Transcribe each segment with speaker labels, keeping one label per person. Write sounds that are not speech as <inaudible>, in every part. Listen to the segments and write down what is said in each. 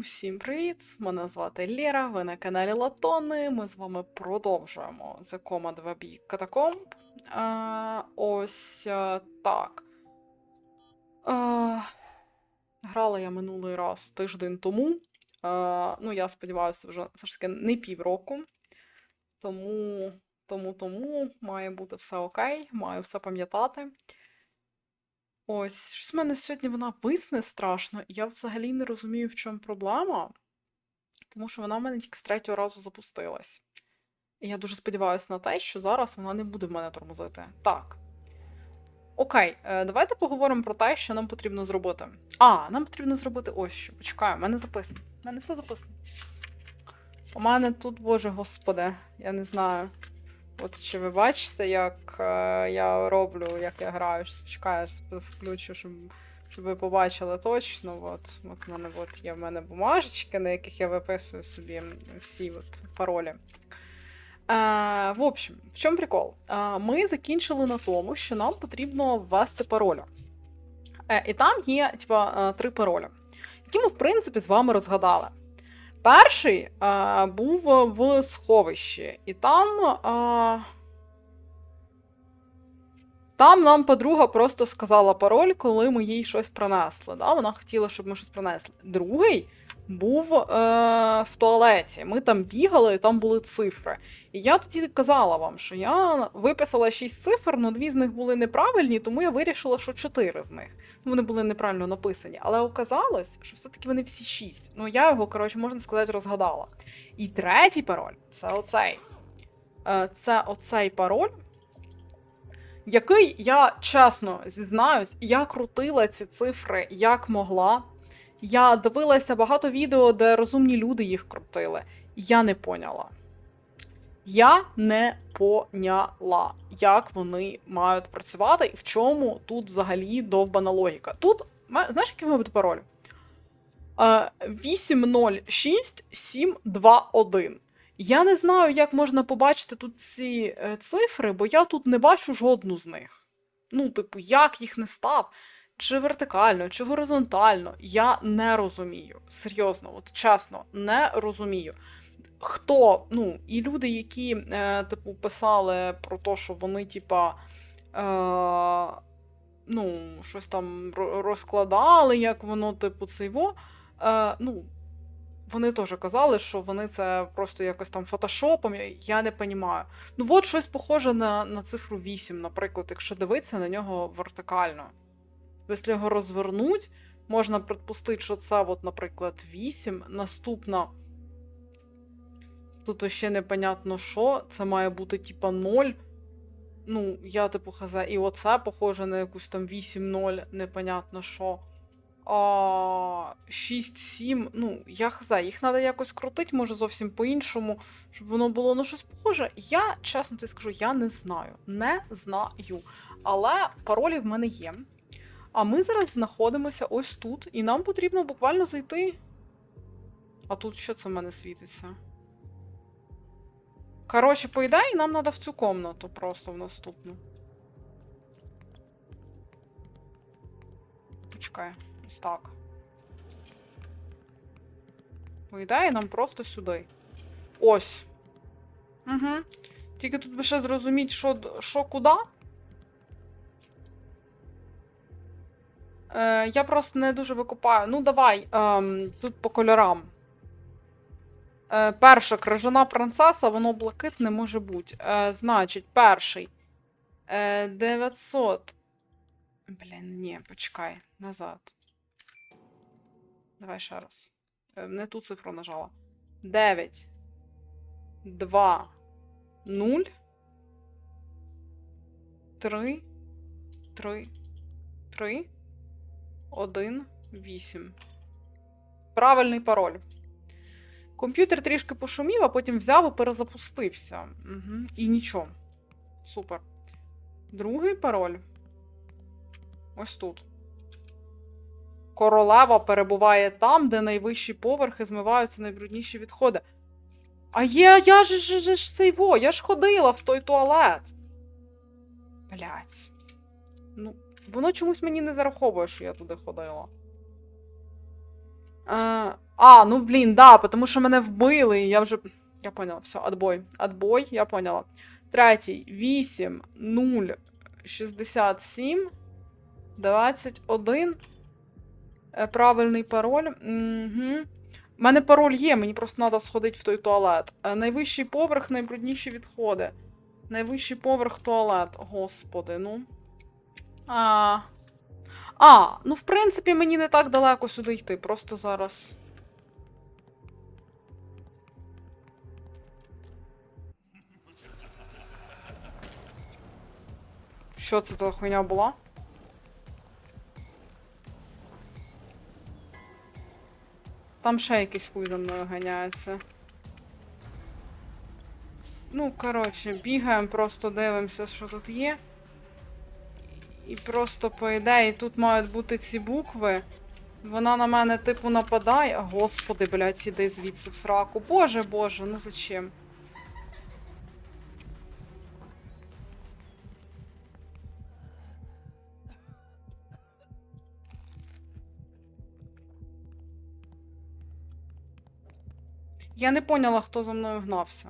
Speaker 1: Усім привіт! Мене звати Лєра, ви на каналі Латони. Ми з вами продовжуємо The Command Web Catacomb. А, ось а, так. А, грала я минулий раз тиждень тому. А, ну, я сподіваюся, вже все ж таки не півроку. Тому, тому, тому має бути все окей, маю все пам'ятати. Ось, щось в мене сьогодні вона висне страшно, і я взагалі не розумію, в чому проблема, тому що вона в мене тільки з третього разу запустилась. І я дуже сподіваюся на те, що зараз вона не буде в мене тормозити. Так. Окей, е, давайте поговоримо про те, що нам потрібно зробити. А, нам потрібно зробити ось що. Почекаю, в мене записано. У мене все записано. У мене тут, боже господи, я не знаю. От чи ви бачите, як е, я роблю, як я граю, Чекаю, включу, щоб, щоб ви побачили точно. От, от в мене от є в мене бумажечки, на яких я виписую собі всі от паролі. Е, в общем, в чому прикол? Е, ми закінчили на тому, що нам потрібно ввести пароля. Е, і там є типа, е, три пароля, які ми, в принципі, з вами розгадали. Перший а, був в сховищі, і там. А, там нам подруга просто сказала пароль, коли ми їй щось принесли. Да? Вона хотіла, щоб ми щось принесли. Другий був е, в туалеті. Ми там бігали, і там були цифри. І я тоді казала вам, що я виписала 6 цифр, але дві з них були неправильні, тому я вирішила, що 4 з них. Ну, вони були неправильно написані. Але оказалось, що все-таки вони всі 6. Ну, я його, коротше, можна сказати, розгадала. І третій пароль це оцей. Е, Це оцей пароль. Який я чесно зізнаюсь, я крутила ці цифри як могла. Я дивилася багато відео, де розумні люди їх крутили. Я не поняла. Я не поняла, як вони мають працювати і в чому тут взагалі довбана логіка. Тут, знаєш, який має бути пароль? Е, 806721. Я не знаю, як можна побачити тут ці е, цифри, бо я тут не бачу жодну з них. Ну, типу, як їх не став? Чи вертикально, чи горизонтально, я не розумію. Серйозно, от чесно, не розумію. Хто, ну, і люди, які, е, типу, писали про те, що вони, типа, е, ну, щось там розкладали, як воно, типу, цейво, е, ну, вони теж казали, що вони це просто якось там фотошопом, я- не розумію. Ну, от щось похоже на, на цифру 8, наприклад, якщо дивитися на нього вертикально. Якщо його розвернуть, можна припустити, що це, от, наприклад, 8. Наступна. Тут ще непонятно що. Це має бути типа 0. Ну, я типу хз. І оце похоже на якусь там 8-0, непонятно що. А, 6-7. Ну, я хз. Їх треба якось крутити, може зовсім по-іншому, щоб воно було ну, щось похоже. Я, чесно тобі скажу, я не знаю. Не знаю. Але паролі в мене є. А ми зараз знаходимося ось тут, і нам потрібно буквально зайти. А тут що це в мене світиться? Коротше, по ідеї, нам треба в цю комнату просто в наступну. Почекай, ось так. По ідеї, нам просто сюди. Ось. Угу. Тільки тут би ще зрозуміти, що, що куди. Е, я просто не дуже викупаю. Ну, давай, ем, тут по кольорам. Е, перша крижана принцеса, воно блакитне може бути. Е, значить, перший. Е, 900. Блін, ні, почекай, назад. Давай ще раз. Е, не ту цифру нажала. 9. 2. 0. 3. 3. 3. 1, 8. Правильний пароль. Комп'ютер трішки пошумів, а потім взяв і перезапустився. Угу. І нічого. Супер. Другий пароль. Ось тут. Королева перебуває там, де найвищі поверхи змиваються найбрудніші відходи. А є, я ж, ж, ж, ж цей во, я ж ходила в той туалет. Блять. Ну, воно чомусь мені не зараховує, що я туди ходила. Е, А, ну блін, да, тому що мене вбили, і я вже. Я поняла, все, отбой. Отбой, я поняла. Третій. 8, 0, 67, 21. Е, Правильний пароль. Угу. У мене пароль є, мені просто треба сходити в той туалет. Е, Найвищий поверх, найбрудніші відходи. Найвищий поверх туалет. Господи, ну. А, а, ну в принципі, мені не так далеко сюди йти. Просто зараз. Що це за хуйня була? Там ще якийсь хуй за мною ганяється. Ну, коротше, бігаємо, просто дивимося, що тут є. І просто, по ідеї, тут мають бути ці букви. Вона на мене, типу, нападає. А, Господи, блядь, іди звідси в сраку. Боже, боже, ну зачем? Я не поняла, хто за мною гнався.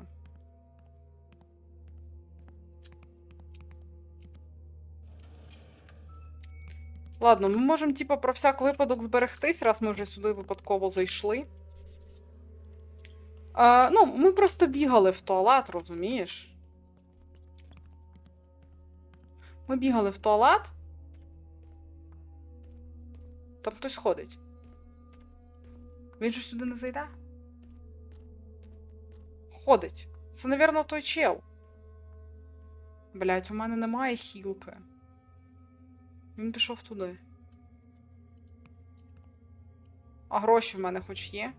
Speaker 1: Ладно, ми можемо, типа, про всяк випадок зберегтись, раз ми вже сюди випадково зайшли. Е, ну, ми просто бігали в туалет, розумієш? Ми бігали в туалет. Там хтось ходить. Він же сюди не зайде? Ходить. Це, навірно, той чел. Блять, у мене немає хілки. Він пішов туди. А гроші в мене хоч є.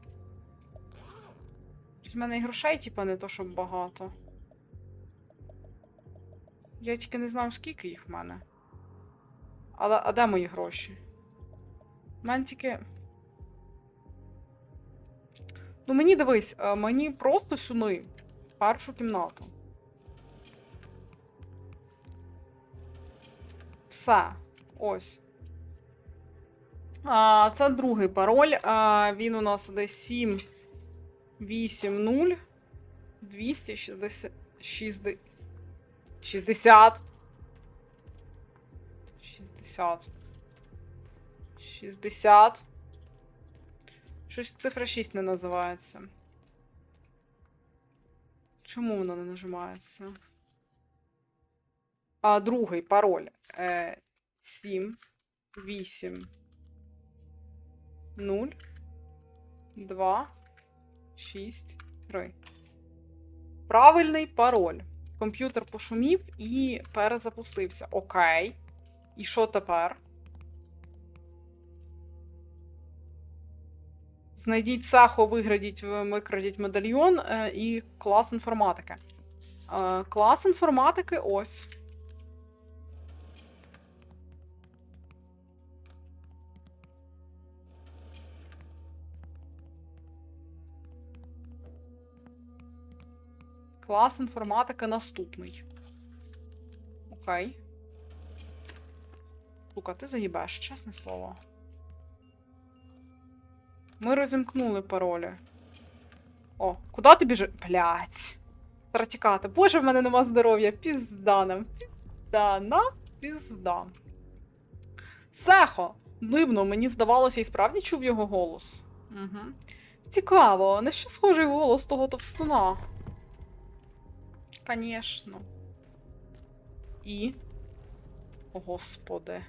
Speaker 1: В мене і грошей, типа, не то, щоб багато. Я тільки не знаю, скільки їх в мене. Але а де мої гроші? У мене тільки. Ну, мені дивись, е, мені просто сюди. Першу кімнату. Все. Ось. А, це другий пароль. А, він у нас іде 7 8 0 260 60 60 60 60 Щось цифра 6 не називається. Чому воно не нажимається? А, другий пароль. Е, 7, 8, 0, 2, 6, 3. Правильний пароль. Комп'ютер пошумів і перезапустився. Окей. І що тепер? Знайдіть сахо, виградіть, викрадіть медальйон е, і клас інформатики. Е, клас інформатики ось. Клас інформатики наступний. Окей. Лука, ти заїбеш, чесне слово. Ми розімкнули паролі. О, куди ти біжиш? Блять. Зараз тікати. Боже, в мене нема здоров'я. Пізда нам. Пізда нам пізда. Сехо! Дивно, мені здавалося, і справді чув його голос. Угу. Цікаво, на що схожий голос того товстуна? Конечно. І. Господи.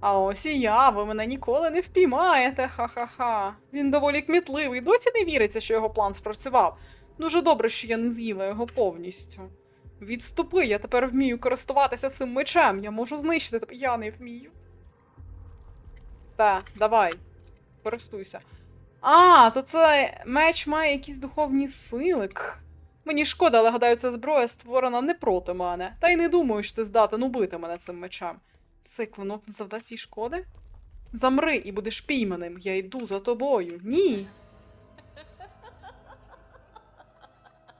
Speaker 1: А ось і я, ви мене ніколи не впіймаєте, ха-ха-ха. Він доволі кмітливий, досі не віриться, що його план спрацював. Дуже добре, що я не з'їла його повністю. Відступи, я тепер вмію користуватися цим мечем. Я можу знищити тебе. Я не вмію. Та, давай. Користуйся. А, то це меч має якісь духовні сили. Мені шкода, але гадаю, ця зброя створена не проти мене. Та й не думаю, що ти здатен убити мене цим мечем. Цей клинок не завдасть їй шкоди? Замри і будеш пійманим. Я йду за тобою. Ні.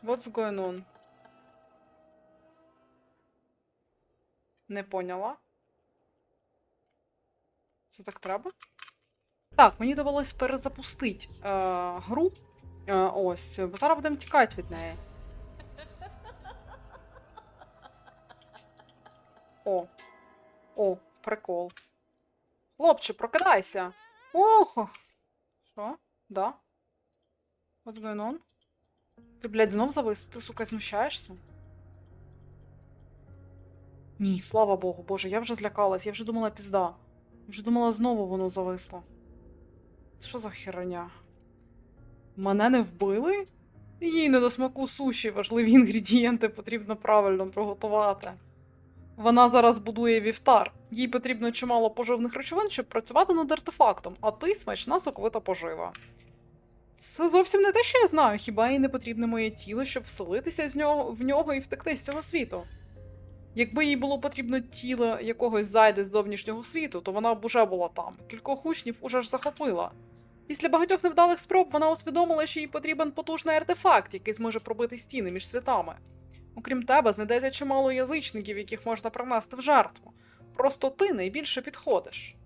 Speaker 1: What's going on? Не поняла. Це так треба? Так, мені довелось перезапустити е, гру. Е, ось, зараз будемо тікати від неї. О. О, прикол. Хлопче, прокидайся. Охо. Що? Да? What's going on? Ти, блядь, знов завис? Ти, сука, знущаєшся? Ні, слава Богу, боже, я вже злякалась, я вже думала пізда. Я вже думала, знову воно зависло. Що за херня? Мене не вбили? Їй не до смаку суші, важливі інгредієнти потрібно правильно приготувати. Вона зараз будує вівтар. Їй потрібно чимало поживних речовин, щоб працювати над артефактом, а ти смачна соковита пожива. Це зовсім не те, що я знаю, хіба їй не потрібне моє тіло, щоб вселитися з нього, в нього і втекти з цього світу. Якби їй було потрібно тіло якогось зайди з зовнішнього світу, то вона б уже була там. Кількох учнів уже ж захопила. Після багатьох невдалих спроб вона усвідомила, що їй потрібен потужний артефакт, який зможе пробити стіни між світами. Окрім тебе, знайдеться чимало язичників, яких можна принести в жертву. Просто ти найбільше підходиш.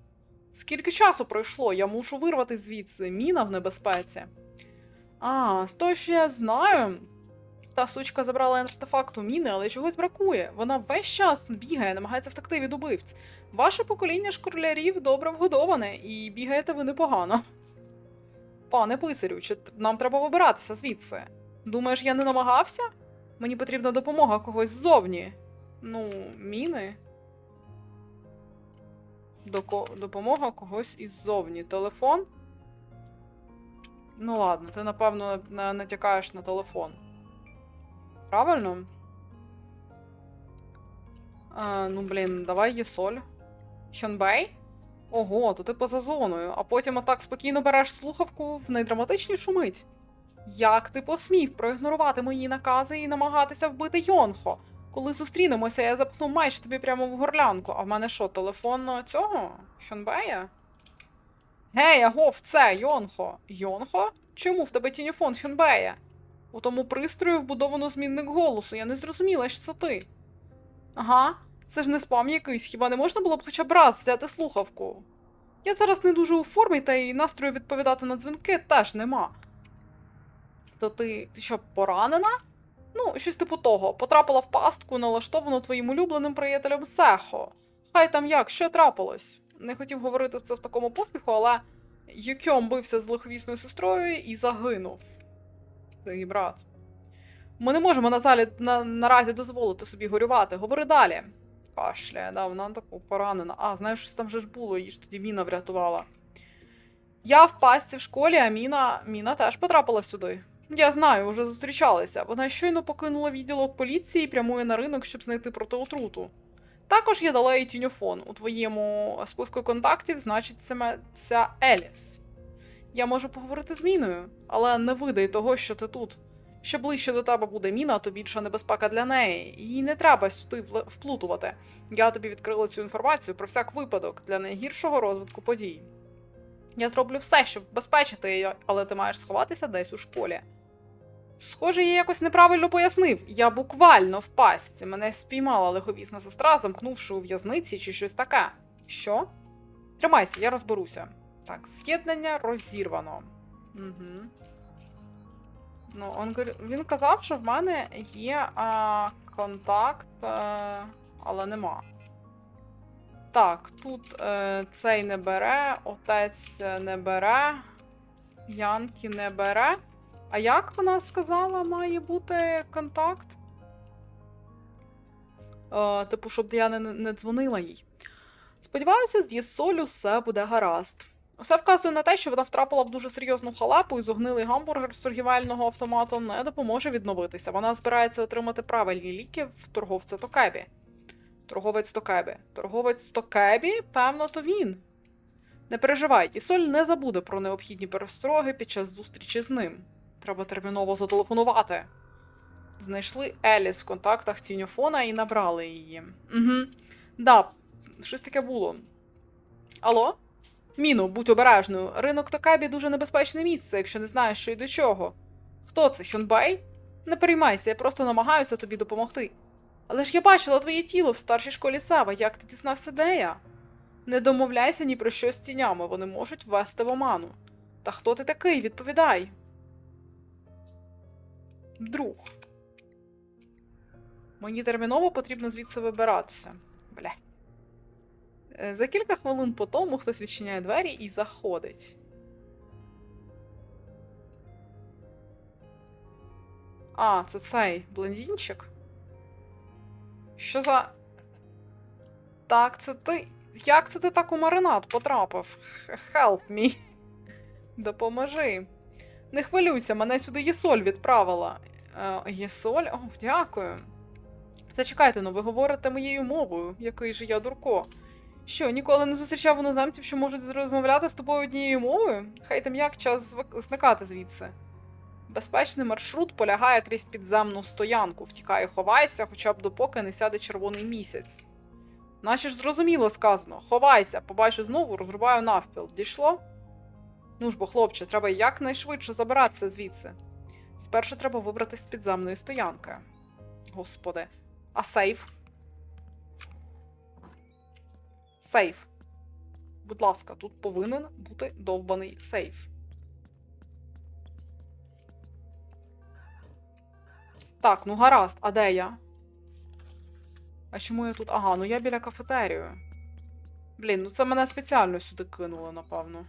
Speaker 1: Скільки часу пройшло, я мушу вирватися звідси, міна в небезпеці. А, з того, що я знаю, та сучка забрала артефакт у міни, але чогось бракує. Вона весь час бігає, намагається втекти від убивць. Ваше покоління шкорлярів добре вгодоване, і бігаєте ви непогано. Пане писарю, чи нам треба вибиратися звідси? Думаєш, я не намагався? Мені потрібна допомога когось ззовні. Ну, міни. Доко... Допомога когось іззовні. Телефон? Ну ладно, ти напевно на- натякаєш на телефон. Правильно? А, ну, блін, давай Єсоль. Хьонбей? Ого, то ти поза зоною, а потім отак спокійно береш слухавку в найдраматичнішу мить. Як ти посмів проігнорувати мої накази і намагатися вбити Йонхо? Коли зустрінемося, я запхну меч тобі прямо в горлянку. А в мене що, телефон на цього? Хьонбея? Гей, агов, це Йонхо. Йонхо? Чому в тебе тіньофон Хьонбея? У тому пристрою вбудовано змінник голосу. Я не зрозуміла, що це ти. Ага, це ж не спам якийсь, хіба не можна було б хоча б раз взяти слухавку? Я зараз не дуже у формі, та й настрою відповідати на дзвінки теж нема. То ти, ти що, поранена? Ну, щось типу того. Потрапила в пастку, налаштовану твоїм улюбленим приятелем Сехо. Хай там як, що трапилось? Не хотів говорити це в такому поспіху, але Юкьом бився з лиховісною сестрою і загинув. Це брат. Ми не можемо назалі, на, наразі дозволити собі горювати. Говори далі. Кашляє, да, вона таку поранена. А, знаєш, щось там вже ж було, її ж тоді Міна врятувала. Я в пастці в школі, а Міна, Міна теж потрапила сюди. Я знаю, вже зустрічалися. Вона щойно покинула відділок поліції і прямує на ринок, щоб знайти протиотруту. Також я дала їй тіньофон. У твоєму списку контактів значиться Еліс. Я можу поговорити з Міною, але не видай того, що ти тут. Що ближче до тебе буде міна, то більша небезпека для неї. Їй не треба сюди вплутувати. Я тобі відкрила цю інформацію про всяк випадок для найгіршого розвитку подій. Я зроблю все, щоб вбезпечити її, але ти маєш сховатися десь у школі. Схоже, я якось неправильно пояснив. Я буквально в пастці. Мене спіймала лиховісна сестра, замкнувши у в'язниці чи щось таке. Що? Тримайся, я розберуся. Так, з'єднання розірвано. Угу. Ну, он, він казав, що в мене є а, контакт, е, але нема. Так, тут е, цей не бере, отець не бере, Янки не бере. А як вона сказала, має бути контакт? Е, типу, щоб я не, не дзвонила їй. Сподіваюся, з Єсолю все буде гаразд. Усе вказує на те, що вона втрапила в дуже серйозну халепу і зогнилий гамбургер з торгівельного автомату не допоможе відновитися. Вона збирається отримати правильні ліки в торговця Токебі. Торговець Токебі. Торговець Токебі, певно, то він. Не переживай, Ісоль не забуде про необхідні перестроги під час зустрічі з ним. Треба терміново зателефонувати. Знайшли Еліс в контактах тіньофона і набрали її. Угу. Да, щось таке було. Алло? Міно, будь обережною. Ринок Токабі дуже небезпечне місце, якщо не знаєш, що й до чого. Хто це, Хюнбай? Не переймайся, я просто намагаюся тобі допомогти. Але ж я бачила твоє тіло в старшій школі Сава, як ти дізнався, де я? Не домовляйся ні про що з тінями, вони можуть ввести в оману. Та хто ти такий? Відповідай. Друг. Мені терміново потрібно звідси вибиратися. Бля. Е, За кілька хвилин по тому хтось відчиняє двері і заходить. А, це цей блондинчик. Що за. Так, це ти. Як це ти так у маринад потрапив? Help me. Допоможи. Не хвилюйся, мене сюди Єсоль відправила. Е, Єсоль? О, дякую. Зачекайте, ну ви говорите моєю мовою, який же я дурко. Що, ніколи не зустрічав іноземців, що можуть розмовляти з тобою однією мовою? Хай там як час зникати звідси. Безпечний маршрут полягає крізь підземну стоянку, втікає, ховайся, хоча б допоки не сяде червоний місяць. Наче ж зрозуміло сказано: ховайся, побачу знову, розрубаю навпіл. Дійшло? Ну ж бо, хлопче, треба якнайшвидше забиратися звідси. Спершу треба вибратися з підземної стоянки. Господи. А сейф? Сейф. Будь ласка, тут повинен бути довбаний сейф. Так, ну гаразд, а де я? А чому я тут? Ага, ну я біля кафетерію. Блін, ну це мене спеціально сюди кинуло, напевно.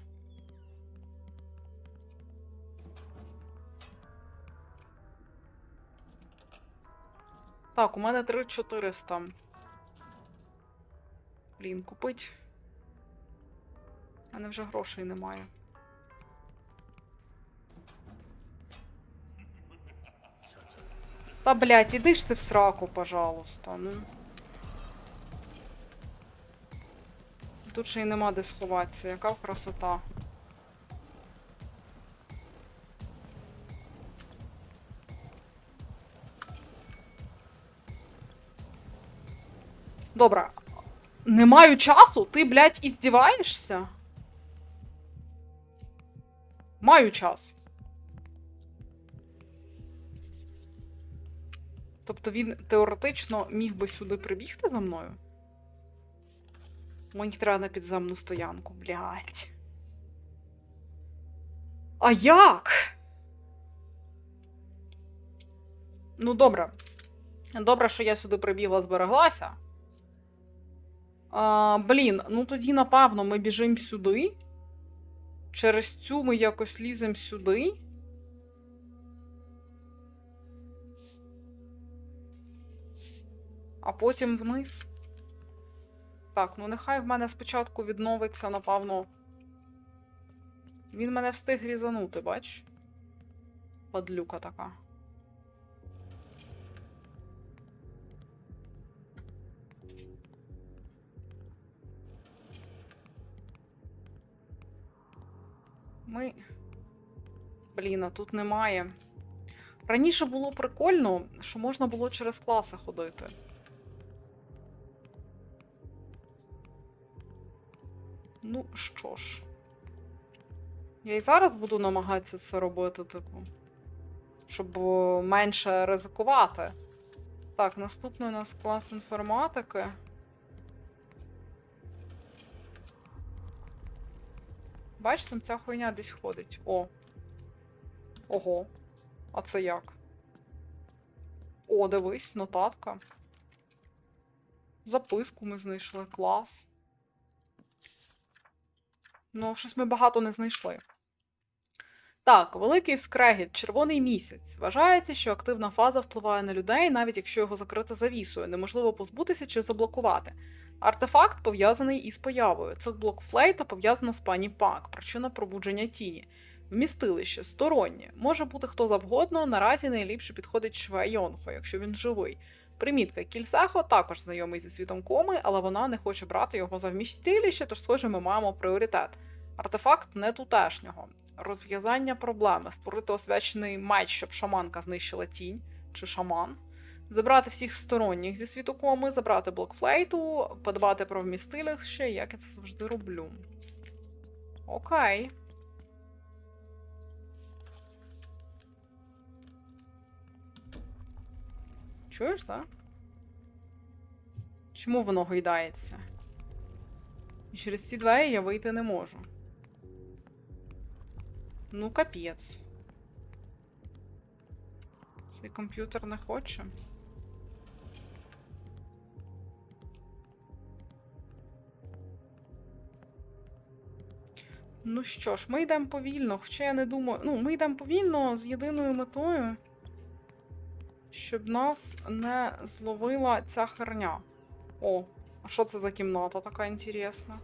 Speaker 1: Так, у мене 3400. Блін, купить. У мене вже грошей немає. Та, блядь, іди ж ти в сраку, пожалуйста, ну. Тут ще й нема де сховатися, яка красота. Добре. Не маю часу? Ти, блядь, іздіваєшся? Маю час. Тобто він теоретично міг би сюди прибігти за мною? Мені треба на підземну стоянку, блядь. А як? Ну, добре. Добре, що я сюди прибігла, збереглася. А, блін, ну тоді, напевно, ми біжимо сюди. Через цю ми якось ліземо сюди. А потім вниз. Так, ну нехай в мене спочатку відновиться, напевно. Він мене встиг різанути, бач? Падлюка така. Ми. Блін, а тут немає. Раніше було прикольно, що можна було через класи ходити. Ну, що ж. Я і зараз буду намагатися це робити, типу. Щоб менше ризикувати. Так, наступний у нас клас інформатики. Бачиш, там ця хуйня десь ходить. О. Ого. А це як? О, дивись, нотатка. Записку ми знайшли. Клас. Ну, щось ми багато не знайшли. Так, великий скрегіт, червоний місяць. Вважається, що активна фаза впливає на людей, навіть якщо його закрити завісою, неможливо позбутися чи заблокувати. Артефакт пов'язаний із появою. Це блок флейта пов'язана з пані Пак, причина пробудження тіні. Вмістилище стороннє. Може бути хто завгодно, наразі найліпше підходить Шве Йонхо, якщо він живий. Примітка Кільсехо також знайомий зі світом коми, але вона не хоче брати його за вмістилище, тож, схоже, ми маємо пріоритет. Артефакт не тутешнього. Розв'язання проблеми. Створити освячений меч, щоб шаманка знищила тінь чи шаман. Забрати всіх сторонніх зі світу коми, забрати блок флейту, подбати про вмістилище, як я це завжди роблю. Окей. Чуєш, так? Чому воно гойдається? І через ці двері я вийти не можу. Ну, капець. Цей комп'ютер не хоче. Ну що ж, ми йдемо повільно, хоча я не думаю. Ну, ми йдемо повільно з єдиною метою, щоб нас не зловила ця херня. О, а що це за кімната така інтересна?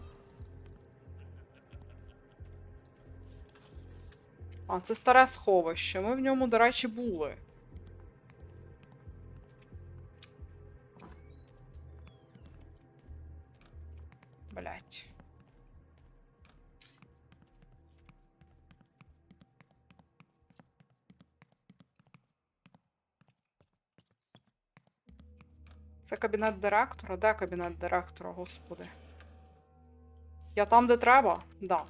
Speaker 1: А, це старе сховище. Ми в ньому, до речі, були. Це кабінет директора? Де кабінет директора, господи? Я там, де треба? Да.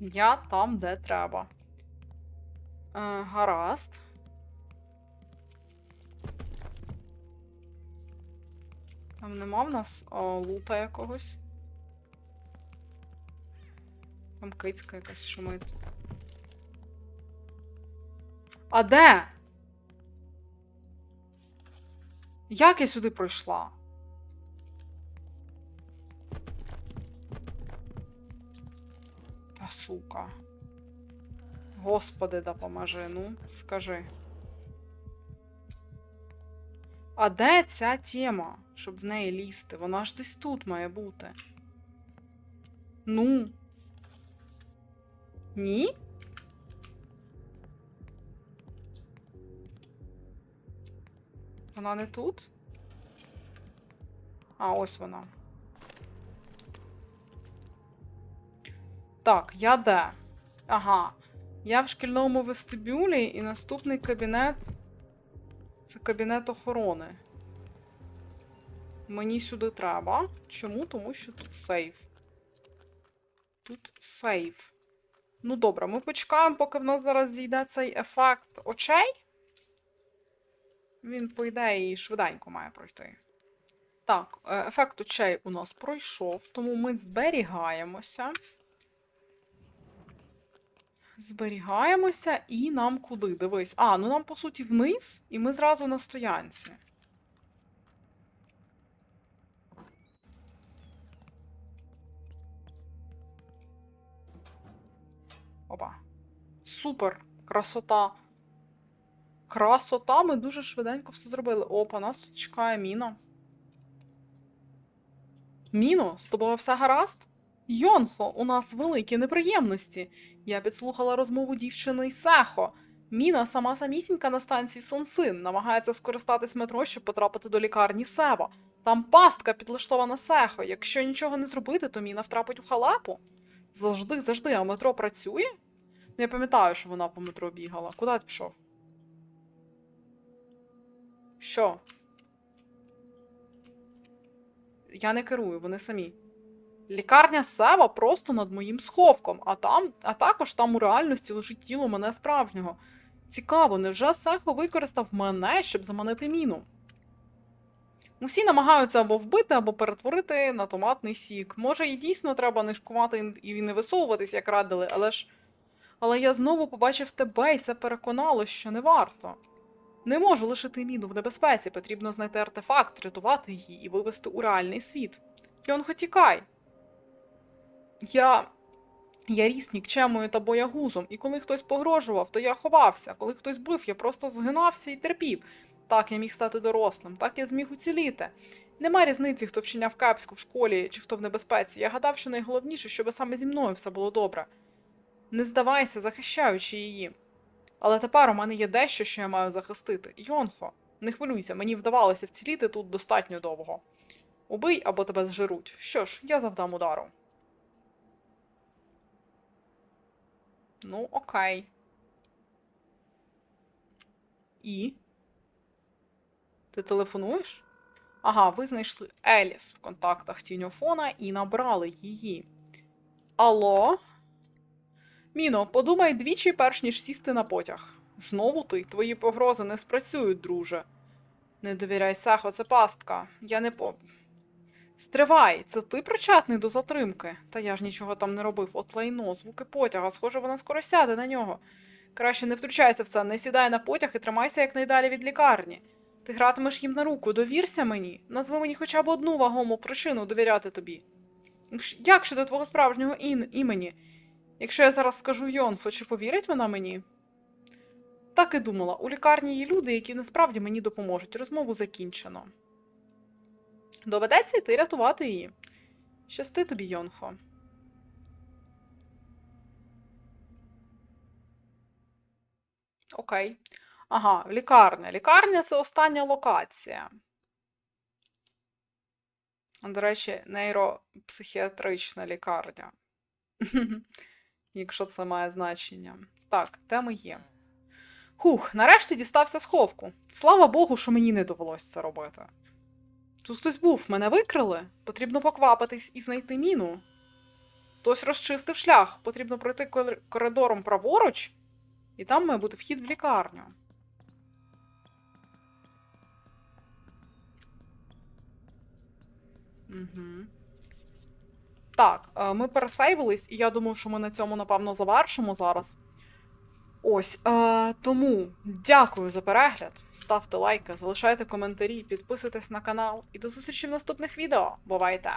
Speaker 1: Я там, де треба. Е, гаразд. Там нема в нас о, лута якогось. Там кицька якась шумить. А де? Як я сюди пройшла? Та сука. Господи, допоможи, ну, скажи. А де ця тема, щоб в неї лізти? Вона ж десь тут має бути. Ну. Ні? Вона не тут? А, ось вона. Так, я де? Ага. Я в шкільному вестибюлі, і наступний кабінет. Це кабінет охорони. Мені сюди треба. Чому? Тому що тут сейф. Тут сейф. Ну добре, ми почекаємо, поки в нас зараз зійде цей ефект очей. Він, по ідеї, швиденько має пройти. Так, е, ефект очей у нас пройшов, тому ми зберігаємося. Зберігаємося і нам куди? Дивись. А, ну нам, по суті, вниз, і ми зразу на стоянці. Опа. Супер! Красота. Красота, ми дуже швиденько все зробили. Опа, нас тут чекає міна. Міно, з тобою все гаразд? Йонхо, у нас великі неприємності. Я підслухала розмову дівчини із Сехо. Міна сама самісінька на станції Сонсин намагається скористатись метро, щоб потрапити до лікарні Сева. Там пастка підлаштована Сехо. Якщо нічого не зробити, то міна втрапить у халепу. Завжди, завжди, а метро працює? Ну, я пам'ятаю, що вона по метро бігала. Куди ти пішов? Що? Я не керую, вони самі. Лікарня Сева просто над моїм сховком, а там, а також там у реальності лежить тіло мене справжнього. Цікаво, невже Сехо використав мене, щоб заманити міну? Усі намагаються або вбити, або перетворити на томатний сік. Може, і дійсно треба нишкувати і не висовуватись, як радили, але ж. Але я знову побачив тебе, і це переконало, що не варто. Не можу лишити міну в небезпеці, потрібно знайти артефакт, рятувати її і вивести у реальний світ. Йонхо, тікай. Я. Я ріс нікчемою та боягузом, і коли хтось погрожував, то я ховався. Коли хтось бив, я просто згинався і терпів. Так я міг стати дорослим, так я зміг уціліти. Нема різниці, хто вчиняв кепську в школі чи хто в небезпеці. Я гадав, що найголовніше, щоб саме зі мною все було добре. Не здавайся, захищаючи її. Але тепер у мене є дещо, що я маю захистити. Йонхо, не хвилюйся, мені вдавалося вціліти тут достатньо довго. Убий або тебе зжируть. Що ж, я завдам удару. Ну, окей. І. Ти телефонуєш? Ага, ви знайшли Еліс в контактах тіньофона і набрали її. Алло? Міно, подумай двічі, перш ніж сісти на потяг. Знову ти, твої погрози не спрацюють, друже. Не довіряй Сехо, це пастка. Я не по. Стривай, це ти причетний до затримки? Та я ж нічого там не робив. От лайно, звуки потяга, схоже, вона скоро сяде на нього. Краще не втручайся в це, не сідай на потяг і тримайся якнайдалі від лікарні. Ти гратимеш їм на руку, довірся мені. Назви мені хоча б одну вагому причину довіряти тобі. Як щодо твого справжнього ін- імені? Якщо я зараз скажу Йонфо, чи повірить вона мені? Так і думала. У лікарні є люди, які насправді мені допоможуть. Розмову закінчено. Доведеться йти рятувати її. Щасти тобі, Йонхо. Окей. Ага, лікарня. Лікарня це остання локація. До речі, нейропсихіатрична лікарня. <laughs> Якщо це має значення. Так, де ми є? Хух, нарешті дістався сховку. Слава Богу, що мені не довелось це робити. Тут хтось був, мене викрили. Потрібно поквапитись і знайти міну. Хтось розчистив шлях. Потрібно пройти коридором праворуч, і там має бути вхід в лікарню. Угу. Так, е, ми пересейвились, і я думаю, що ми на цьому, напевно, завершимо зараз. Ось, е, тому дякую за перегляд. Ставте лайки, залишайте коментарі, підписуйтесь на канал і до зустрічі в наступних відео. Бувайте!